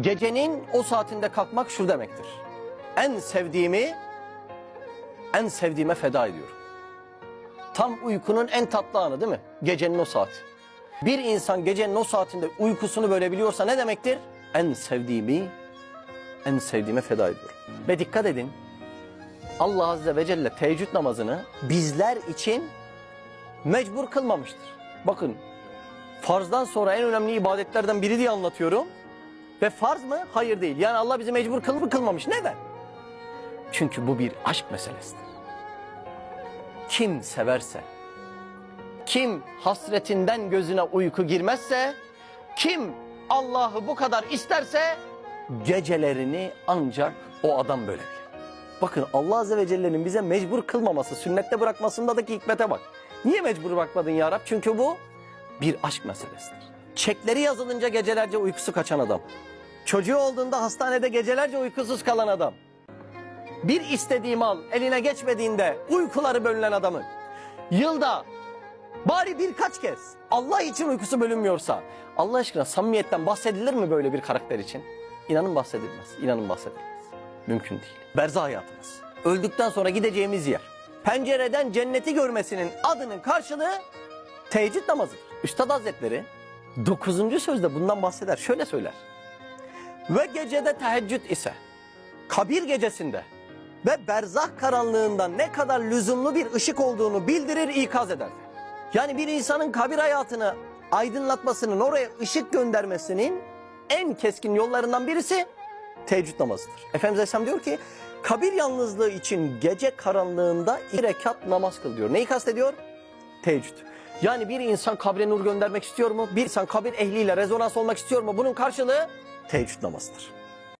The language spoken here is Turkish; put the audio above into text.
Gecenin o saatinde kalkmak şu demektir. En sevdiğimi, en sevdiğime feda ediyorum. Tam uykunun en tatlı anı değil mi? Gecenin o saati. Bir insan gecenin o saatinde uykusunu bölebiliyorsa ne demektir? En sevdiğimi, en sevdiğime feda ediyorum. Ve dikkat edin, Allah Azze ve Celle teheccüd namazını bizler için mecbur kılmamıştır. Bakın, farzdan sonra en önemli ibadetlerden biri diye anlatıyorum. Ve farz mı? Hayır değil. Yani Allah bizi mecbur kıl mı kılmamış. Neden? Çünkü bu bir aşk meselesidir. Kim severse, kim hasretinden gözüne uyku girmezse, kim Allah'ı bu kadar isterse gecelerini ancak o adam bölebilir. Bakın Allah Azze ve Celle'nin bize mecbur kılmaması, sünnette bırakmasındaki hikmete bak. Niye mecbur bırakmadın ya Rab? Çünkü bu bir aşk meselesidir. Çekleri yazılınca gecelerce uykusu kaçan adam. Çocuğu olduğunda hastanede gecelerce uykusuz kalan adam. Bir istediği mal eline geçmediğinde uykuları bölünen adamın. Yılda bari birkaç kez Allah için uykusu bölünmüyorsa Allah aşkına samimiyetten bahsedilir mi böyle bir karakter için? İnanın bahsedilmez. İnanın bahsedilmez. Mümkün değil. Berzah hayatımız. Öldükten sonra gideceğimiz yer. Pencereden cenneti görmesinin adının karşılığı teheccüd namazıdır. Üstad Hazretleri 9. sözde bundan bahseder. Şöyle söyler. Ve gecede teheccüd ise kabir gecesinde ve berzah karanlığında ne kadar lüzumlu bir ışık olduğunu bildirir, ikaz eder. Yani bir insanın kabir hayatını aydınlatmasının, oraya ışık göndermesinin en keskin yollarından birisi teheccüd namazıdır. Efendimiz Aleyhisselam diyor ki kabir yalnızlığı için gece karanlığında iki rekat namaz kıl diyor. Neyi kastediyor? Teheccüd. Yani bir insan kabre nur göndermek istiyor mu? Bir insan kabir ehliyle rezonans olmak istiyor mu? Bunun karşılığı teheccüd namazıdır.